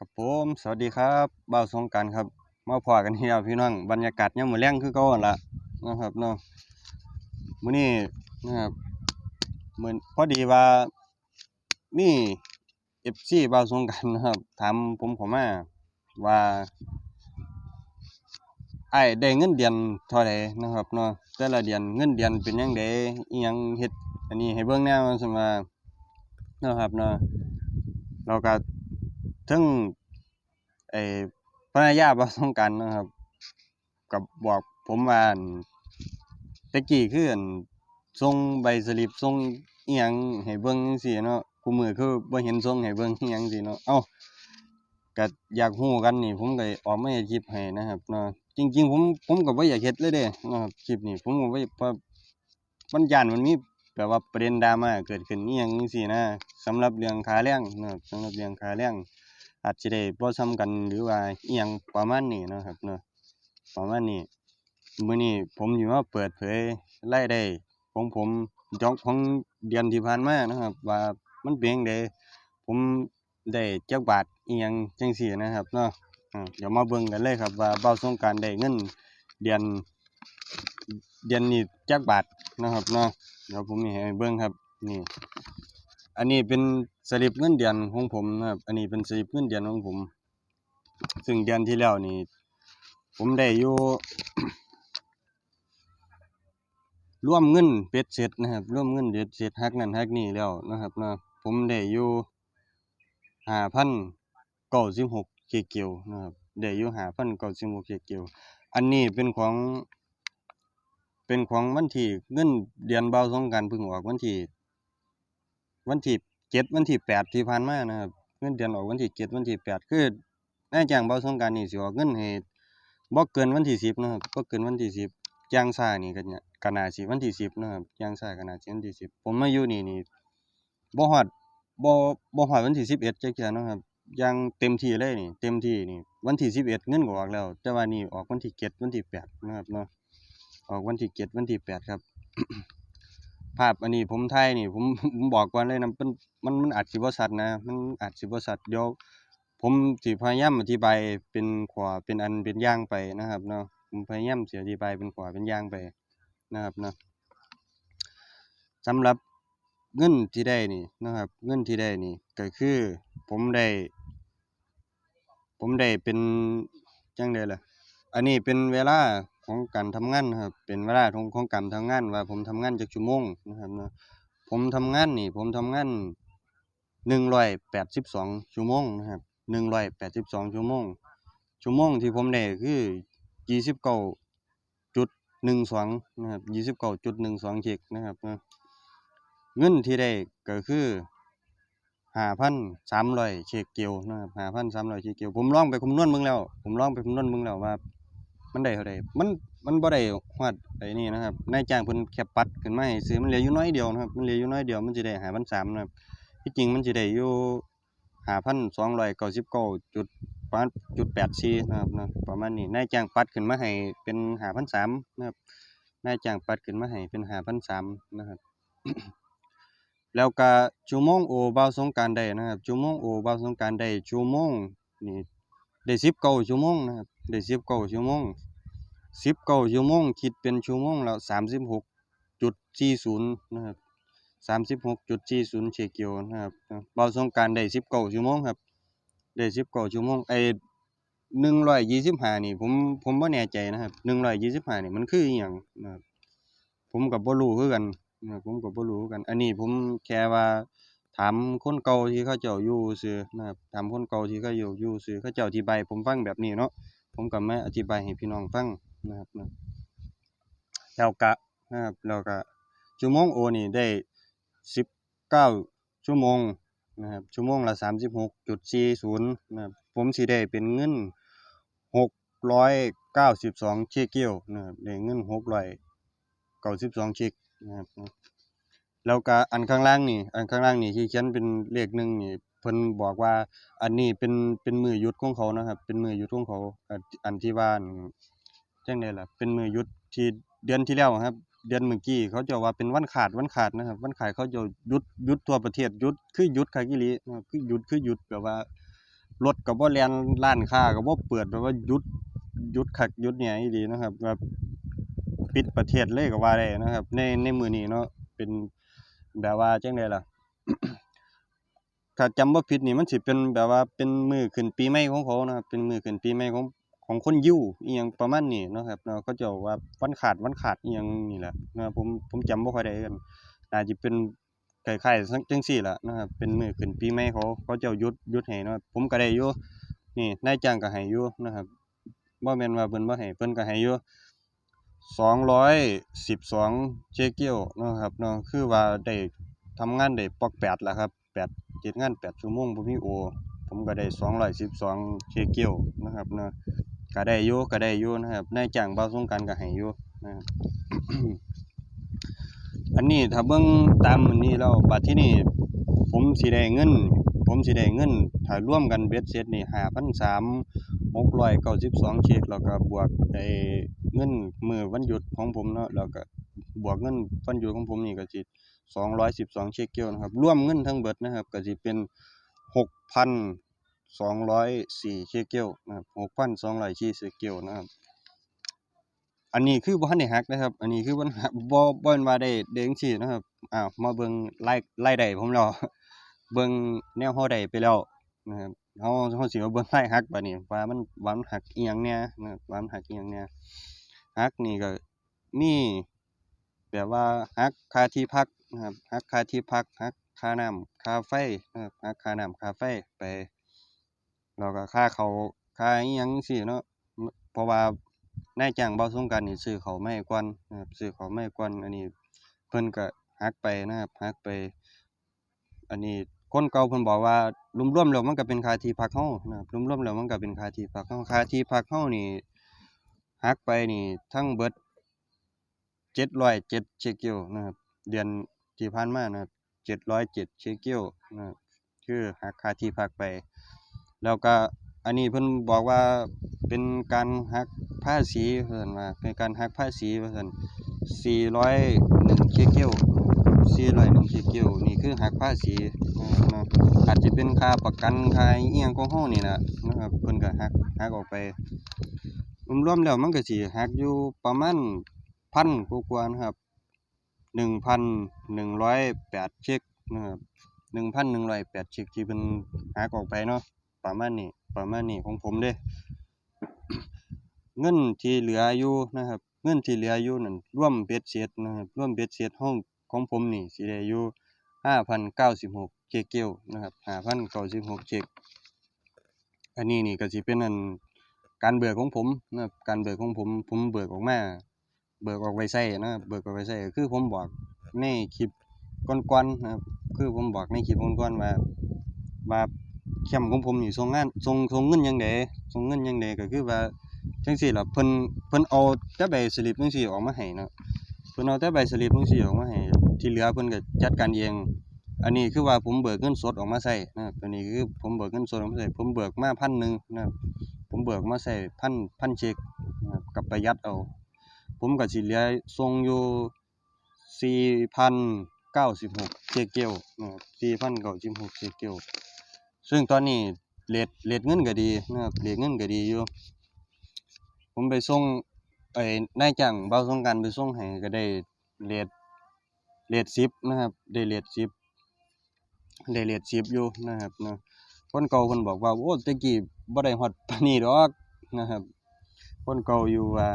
ครับผมสวัสดีครับบ่าวสงการครับมาพอกันที่แล้วพี่น้องบรรยากาศเนี่ยามมื้อแลงคือก่าหั่นล่ะนะครับเนาะมื้อนี้นะครับเหมือนพอดีว่ามี FC บ่าวสงกานต์นะครับถามผมข้ามาว่าไอ้ได้เงินเดือนเท่าใดนะครับเนาะแต่ละเดือนเงินเดือนเป็นจังไดอิหยังเฮ็ดอันนี้ให้เบิ่งแหน่ว่าซั่นว่านะครับเนาะแล้วก็ ถึงไอ้ภรรยาบ่ต้องการนาะครับก็บอกผมว่าอั่นแต่กี้คืออั่นส่งใบสลิปส่งอิหยังให้เบิ่งจังซี้เนาะคุมื้อคือบ่เห็นส่งให้เบิ่งอิหยังจังซี้เนาะเอ้าก็อยากรู้กันนี่ ผมก็ออกมาเฮ็ดคลิปให้นะครับเนาะจริง ๆ ผมผมก็บ่อยากเฮ็ดเลยเดะนะครับคลิปนี้ผมก็บ่เพราะมันยานมันมีแบบว่าประเด็นดราม่าเกิดขึ้นอิหยังจังซี้นะสำหรับเรื่องค่าแรงนะครับสำหรับเรื่องค่าแรง อาจสิได้บ่ส่ำกันหรือว่าเอิหยังประมาณนี้นะครับเนาะประมาณนี้มื้อนี้ผมสิมาเปิดเผยรายได้ของผมจอกของเดือนที่ผ่านมานะครับ ว่ามันเป็นจั่งใดผมได้จักบาทอิหยังจังซี้นะครับเนาะเดี๋ยวมาเบิ่งกันเลยครับว่าเบ่าสงกานต์ได้เงินเดือนเดือนนี้จักบาทนะครับเนาะเดี๋ยวผมสิให้เบิ่งครับนี่ อันนี้เป็นสลิปเงินเดือนของผมนะครับ อันนี้เป็นสลิปเงินเดือนของผม ซึ่งเดือนที่แล้วนี่ ผมได้อยู่ร่วมเงินเบ็ดเสร็จนะครับร่วมเงินเบ็ดเสร็จหักนั่นหักนี่แล้วนะครับนะผมได้อยู่5,096เกเกียวนะครับได้อยู่5,096เกเกียว อันนี้เป็นของ เป็นของวันที่เงินเดือนเบาวสงกานต์เพิ่งออกวันที่ วันที่เจ็ดวันที่แปดที่ผ่านมานะครับเงินเดือนออกวันที่เจ็ดวันที่แปดคือนายจ้างบ่าสงกานต์นี่สิออกเงินให้บ่เกินวันที่สิบนะครับบ่เกินวันที่สิบย่างช้านี่ก็เนี่ยก็น่าสิวันที่สิบนะครับย่างช้าก็น่าสิวันที่สิบผมมาอยู่นี่นี่บ่ฮอดบ่บ่ฮอดวันที่สิบเอ็ดจักเทื่อนะครับย่างเต็มที่เลยนี่ เต็มที่นี่ วันที่สิบเอ็ดเงินก็ออกแล้ว แต่ว่านี่ออกวันที่เจ็ดวันที่แปดนะครับเนาะออกวันที่เจ็ดวันที่แปดครับ ภาพอันนี้ผมถ่ายนี่ผมผมบอกก่อนเลยนะมันมันมันอาจสิบ่ชัดนะ มันอาจสิบ่ชัดเดี๋ยวผมสิพยายามอธิบายเป็นขวาเป็นอันเป็นย่างไปนะครับเนาะผมพยายามสิอธิบายเป็นขวาเป็นย่างไปนะครับเนาะสำหรับเงินที่ได้นี่นะครับ เงินที่ได้นี่ก็คือผมได้ ผมได้เป็นจังใดล่ะ อันนี้เป็นเวลาของการทำงานครับ เป็นเวลาของของการทำงานว่าผมทำงานจากชั่วโมงนะครับนะผมทำงานนี่ผมทำงานหนึ่งร้อยแปดสิบสองชั่วโมงนะครับหนึ่งร้อยแปดสิบสองชั่วโมง ชั่วโมงที่ผมได้คือยี่สิบเก้าจุดหนึ่งสองนะครับยี่สิบเก้าจุดหนึ่งสองเชกนะครับนะเงินที่ได้ก็คือห้าพันสามร้อยเชกเกียวนะครับห้าพันสามร้อยเชกเกียวผมลองไปคำนวณมึงแล้ว ผมลองไปคำนวณมึงแล้วว่า มันได้เท่าใดมันมันบ่ได้ฮอดไอ้นี่นะครับนายจ้างเพิ่นแค่ปัดขึ้นมาให้ซื้อมันเหลืออยู่น้อยเดียวนะครับมันเหลืออยู่น้อยเดียวมันสิได้5,300นสามนะครับที่จริงมันสิได้อยู่5,299จุดประมาณจุด84นะครับนะประมาณนี้นายจ้างปัดขึ้นมาให้เป็น5,300นสามนะครับนายจ้างปัดขึ้นมาให้เป็น5,300นสามนะครับแล้วก็ชั่วโมงโอบาวสงกานต์ได้นะครับชั่วโมงโอบาวสงกานต์ได้ชั่วโมงนี่ได้19ชั่วโมงนะครับได้19ชั่วโมง 19ชั่วโมงคิดเป็นชั่วโมงละ36.40นะครับ36.40เชกเกียวนะครับเบาสงกรานต์ได้19ชั่วโมงครับได้19ชั่วโมงไอ้125นี่ผมผมบ่แน่ใจนะครับ125นี่มันคืออิหยังนะครับผมก็บ่รู้คือกันนะครับผมก็บ่รู้คือกัน อันนี้ผมแค่ว่าถามคนเก่าที่เขาเจ้าอยู่ซื่อนะครับถามคนเก่าที่เขาอยู่อยู่ซื่อเขาเจ้าอธิบายให้ผมฟังแบบนี้เนาะผมก็มาอธิบายให้พี่น้องฟัง นะครับนะแล้วก็นะครับแล้วก็ชั่วโมงโอนี่ได้19ชั่วโมงนะครับชั่วโมงละ36.40นย์นะครับผมสิได้เป็นเงิน692เชกเกียวนะครับได้เงิน692เก้าสิบสองชกนะครับนะแล้วก็อันข้างล่างนี่ อันข้างล่างนี่ที่เขียนเป็นเลขหนึ่งนี่เพิ่นบอกว่าอันนี้เป็นเป็นมือหยุดของเขานะครับ เป็นมือหยุดของเขาอันที่ว่าน จังใดล่ะ เป็นมือหยุดที่เดือนที่แล้วครับ เดือนเมื่อกี้เขาจ้าว่าเป็นวันขาดวันขาดนะครับ วันขาดเขาจ้าหยุดหยุดทั่วประเทศหยุดคือหยุดคักอีหลีนะครับคือหยุดคือหยุดแบบว่ารถก็บ่แลนร้านค้าก็บ่เปิดแบบว่าหยุดหยุดคักหยุดแหน่อีหลีนะครับแบบปิดประเทศเลยก็ว่าได้นะครับ ในในมือนี้เนาะเป็นแบบว่าจังใดล่ะถ้าจำบ่าผิดนี่มันสิเป็นแบบว่าเป็นมือขึ้นปีใหม่ของเขานะครับเป็นมือขึ้นปีใหม่ของ ของคนยิวอิหยังประมาณนี้นะครับเนาะเขาจ้าว่าวันขาดวันขาดอิหยังนี่แหละนะผมผมจำบ่ค่อยได้กันน่าจิเป็นคล้ายๆซังจังซี่ล่ะนะครับเป็นมือขึ้นปีใหม่เขาเขาจ้าหยุดยุดให้นะผมก็ได้อยู่นี่นายจ้างก็ให้อยู่นะครับบ่แม่นว่าเพิ่นบ่ให้เพิ่นก็ให้อยู่212เชเกลเนะครับเนาะคือว่าได้ทำงานได้ปอกแปดล่ะครับแปดเฮ็ดงาน8ชั่วโมงบ่มีโอ ผมก็ได้212เชเกลนะครับเนาะ ก็ได้อยู่ก็ได้อยู่นะครับนายจ้างบ่าสงกรานต์ก็ให้อยู่นะครับอันนี้ถ้าเบิ่งตามอันนี้แล้วบัดที่นี้ผมสิได้เงิน ผมสิได้เงิน ถ้าร่วมกันเบ็ดเสร็จนี่5,3692เช็กแล้วก็บวกไอ้เงินมือวันหยุดของผมเนาะแล้วก็บวกเงินวันหยุดของผมนี่ก็สิ212เชกเกลนะครับร่วมเงินทั้งเบิดนะครับก็สิเป็นหกพัน 6,204เชกเกลนะครับ6,204เชกเกลนะครับอันนี้คือบ่ทันได้หักนะครับ อันนี้คือบ่หักบ่บ่แม่นว่าได้ได้งซี่นะครับอ้าวมาเบิ่งรายรายได้ผมแล้วเบิ่งแนวเราได้ไปแล้วนะครับเราเราสิมาเบิ่งรายหักบัดนี้ว่ามันว่ามันหักเอิหยังแหน่ยนะว่ามันหักเอิหยังแหน่หักนี่ก็มีแบบว่าหักค่าที่พักนะครับหักค่าที่พักหักค่าน้ำค่าไฟนะครับหักค่าน้ำค่าไฟไป แล้วก็ค่าเขาค่าอิหยังจั่งซี้เนาะเพราะว่านายจ้างบ่สงกรานนี่ซื้อเขาวมาให้ก่อนนะครับซื้อเขาวมาให้ก่อนอันนี้เพิ่นก็หักไปนะครับหักไป อันนี้คนเก่าเพิ่นบอกว่ารวมๆแล้วมันก็เป็นค่าที่พักเรานะครับรวมๆแล้วมันก็เป็นค่าที่พักเราค่าที่พักเรานี่หักไปนี่ทั้งเบิด707เชกเกลนะครับเดือนที่ผ่านมานะครับ707เชกเกลนะครับคือหักค่าที่พักไป แล้วก็อันนี้เพิ่นบอกว่าเป็นการหักภาษีว่าซั่นว่าเป็นการหักภาษีว่าซั่น401เชกเกล401เชกเกลนี่คือหักภาษีนะครับเนาะอาจสิเป็นค่าประกันค่าอิหยังของเรานี่ล่ะนะครับเพิ่นก็หักหักออกไปรวมๆแล้วมันก็สิหักอยู่ประมาณพันกว่าๆนะครับ1,108เช็กนะครับ1,108เช็กที่เพิ่นหักออกไปเนาะ ประมาณนี้ประมาณนี้ของผมเด้เงินที่เหลืออยู่นะครับ เงินที่เหลืออยู่นั่นร่วมเบ็ดเสร็จนะครับร่วมเบ็ดเสร็จของของผมนี่สิได้อยู่5,096เชกเกลนะครับ5,096เชกอันนี้นี่ก็สิเป็นอันการเบิกของผมนะครับการเบิกของผมผมเบิกออกมาเบิกออกไว้ใช้นะครับเบิกออกไว้ใช้ก็คือผมบอกในคลิปก่อนๆนะครับคือผมบอกในคลิปก่อนๆว่าว่า แคมป์ของผมนี่ส่งงานส่งส่งเงินจั่งใดส่งเงินจั่งใดก็คือว่าจังซี่ล่ะเพิ่นเพิ่นเอาแต่ใบสลิปจังซี่ออกมาให้เนาะเพิ่นเอาแต่ใบสลิปจังซี่ออกมาให้ที่เหลือเพิ่นก็จัดการเอง อันนี้คือว่าผมเบิกเงินสดออกมาใช้นะครับอันนี้คือผมเบิกเงินสดออกมาใช้ผมเบิกมา1,000นะครับผมเบิกมาใช้พันพันเช็กนะครับกับประหยัดเอา ผมก็สิเหลือส่งอยู่4,096เชกเกลนะครับ4,096เชกเกล ซึ่งตอนนี้เรตเรตเงินก็ดีนะครับเรตเงินก็ดีอยู่ ผมไปส่งไอ้นายจ้างเบาวสงกรานไปส่งให้ก็ได้เรตเรต10นะครับ ได้เรต10ได้เรต10อยู่นะครับนะคนเก่าเพิ่นบอกว่าโอ้ต่กี้บ่ได้ฮอดปานนี้ดอกนะครับ คนเก่าอยู่ว่า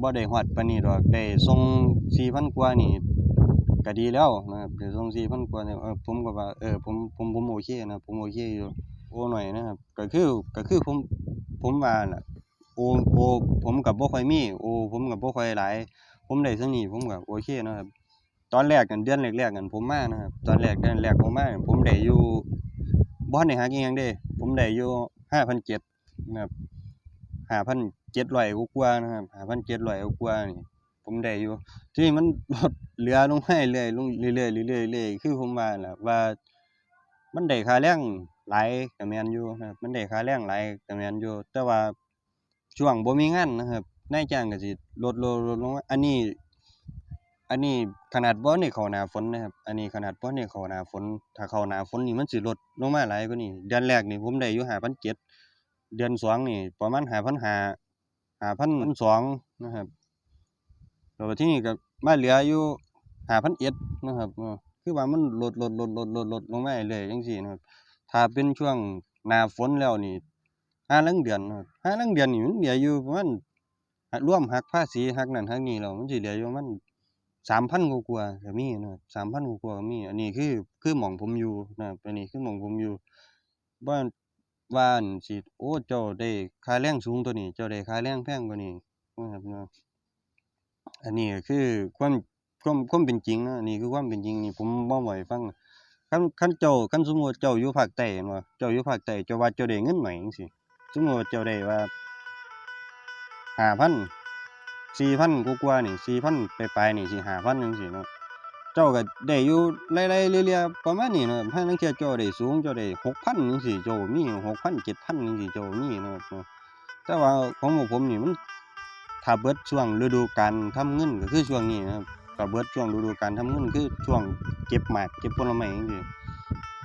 บ่ได้ฮอดปานนี้ดอกได้ส่ง4,000กว่านี่ ก็ดีแล้วนะครับได้ส่ง4,000กว่าเนี่เออผมก็ว่าเออผมผมผมโอเคนะผมโอเคอยู่โอหน้อยนะครับก็คือก็คือผมผมว่าน่ะโอโอผมก็บ่ค่อยมีโอผมก็บ่ค่อยหลายผมได้สนี่ผมก็โอเคนะครับตอนแรกกันเดือนแรกๆกันผมมานะครับตอนแรกเดือนแรกผมมาผมได้อยู่บ่ทันได้หักอิหยังเด้ ผมได้อยู่5,700นเจ็ดนะครับ5,700กว่าๆนะครับ5,700กว่าๆนี่ ผมได้อยู่ ทีนี้มันลดเหลือลงมาเรื่อยๆลงเรื่อยๆเรื่อยๆเรื่อยๆคือผมว่านั่นล่ะว่า มันได้ค่าแรงหลายก็แม่นอยู่นะครับ มันได้ค่าแรงหลายก็แม่นอยู่ แต่ว่าช่วงบ่มีงานนะครับนายจ้างก็สิลดลดลดลงมาอันนี้ อันนี้ขนาดบ่ได้เข้าหน้าฝนนะครับ อันนี้ขนาดบ่ได้เข้าหน้าฝน ถ้าเข้าหน้าฝนนี่มันสิลดลงมาหลายกว่านี้ เดือนแรกนี่ผมได้อยู่5,700เดือนสองนี่ประมาณ5,500 5,200นะครับ แล้วทีนี้ก็มาเหลืออยู่5,100นเอ็ดนะครับคือว่ามันลดลดลดลดลดลดลงมาเรื่อยๆจังซี่นะครับถ้าเป็นช่วงหน้าฝนแล้วนี่ห่าลางเดือนห่าลางเดือนนี่มันเหลืออยู่ประมาณหักรวมหักภาษีหักนั่นหักนี่แล้วมันสิเหลืออยู่ประมาณ3,000กว่าก็มีนะครับ3,000กว่าก็มี อันนี้คือคือหม้องผมอยู่นะครับอันนี้คือหม้องผมอยู่บ่ว่าอั่นสิโอ้เจ้าได้ค่าแรงสูงตัวนี้ เจ้าได้ค่าแรงแพงกว่านี้นะครับเนาะ อันนี้คือความความความเป็นจริงนะอันนี้คือความเป็นจริงนี่ผมเว้าให้ฟังคันคันเจ้าคันสมมุติเจ้าอยู่ภาคใต้แม่นบ่เจ้าอยู่ภาคใต้เจ้าว่าเจ้าได้เงินน้อยจังซี่สมมติว่าเจ้าได้ว่า5,000 4,000กว่าๆนี่4,000ปลายๆนี่สิ5,000จังซี่เนาะเจ้าก็ได้อยู่ไล่ๆเรื่อยๆประมาณนี้เนาะห่าลางเที่ยเจ้าได้สูงเจ้าได้6,000จังซี่เจ้าก็มี6,000 7,000จังซี่เจ้ามีเนาะแต่ว่าของผมนี่มัน ถ้าเบิดช่วงฤดูกาลทำเงินก็คือช่วงนี้นะครับถ้าเบิดช่วงฤดูกาลทำเงินคือช่วงเก็บหมากเก็บผลไม้จังซี่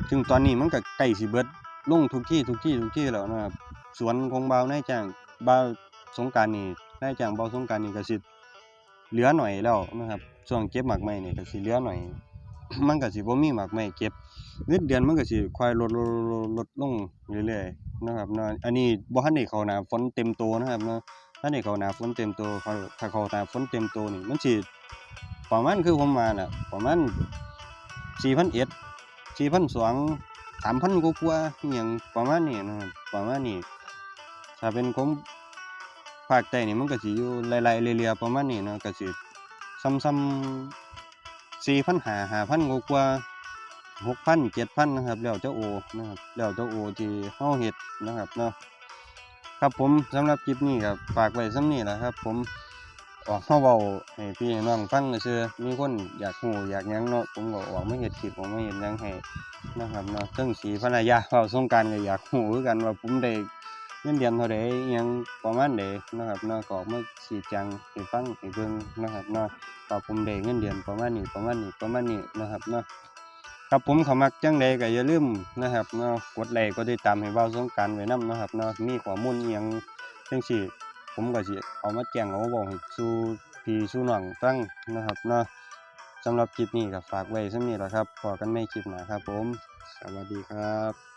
ซึ่งตอนนี้มันก็ใกล้สิเบิดลงทุกที่ทุกที่ทุกที่แล้วนะครับ สวนของบ่าวนายจ้างบ่าวสงกานต์นี่นายจ้างบ่าวสงกานต์นี่ก็สิเหลือหน่อยแล้วนะครับช่วงเก็บหมากไม้นี่ก็สิเหลือหน่อย มันก็สิบ่มีหมากไม้เก็บเงินเดือนมันก็สิค่อยลดลดลดลดลงเรื่อยๆนะครับนะอันนี้บ่ทันได้เข้าหน้าฝนเต็มโตนะครับนาะทันได้เขาหนาฝนเต็มโตเขาถ้าเขาหนาฝนเต็มโตนี่มันสิประมาณคือผมว่าน่ะประมาณ4,100 4,200 3,000กว่าอิหยังประมาณนี้นะครับประมาณนี้ถ้าเป็นของภาคใต้นี่มันก็สิอยู่ไล่ๆเรื่อยๆประมาณนี้นะก็สิส่ำๆ4,500 5,000กว่าๆ6,000 7,000นนะครับแล้วแต่โอนะครับแล้วแต่โอที่เฮาเฮ็ดนะครับเนาะ ครับผมสำหรับคลิปนี้ก็ฝากไว้ส่ำนี้ล่ะครับ ผมออกมาเว้าให้พี่ให้น้องฟังซื่อมีคนอยากรู้อยากยังเนาะผมก็ออกไมาเฮ็ดคลิปออกมาเฮ็ดหยังให้นะครับเนาะเทิงสีภรรยาเว้าสงกรานต์ก็อยากรู้คือกันว่าผมได้เงินเดือนเท่าใดอิหยังประมาณใดนะครับเนาะก็ออกมาชี้แจงให้ฟังให้เบิ่งนะครับเนาะว่าผมได้เงินเดือนประมาณนี้ประมาณนี้ประมาณนี้นะครับเนาะ ครับผมขอมักจังใดก็อย่าลืมนะครับเนาะกดไลค์กดติดตามให้เบาสงการไว้นำนะครับเนาะมีข้อมูลอีหยังจังซี่ผมก็สิเอามาแจ้งเอามาบอกให้สู่พี่สู่น้องฟังนะครับเนาะสำหรับคลิปนี้ก็ฝากไว้ส่นนี้ล่ะครับพอกันไม่คลิปหน้าครับผม สวัสดีครับ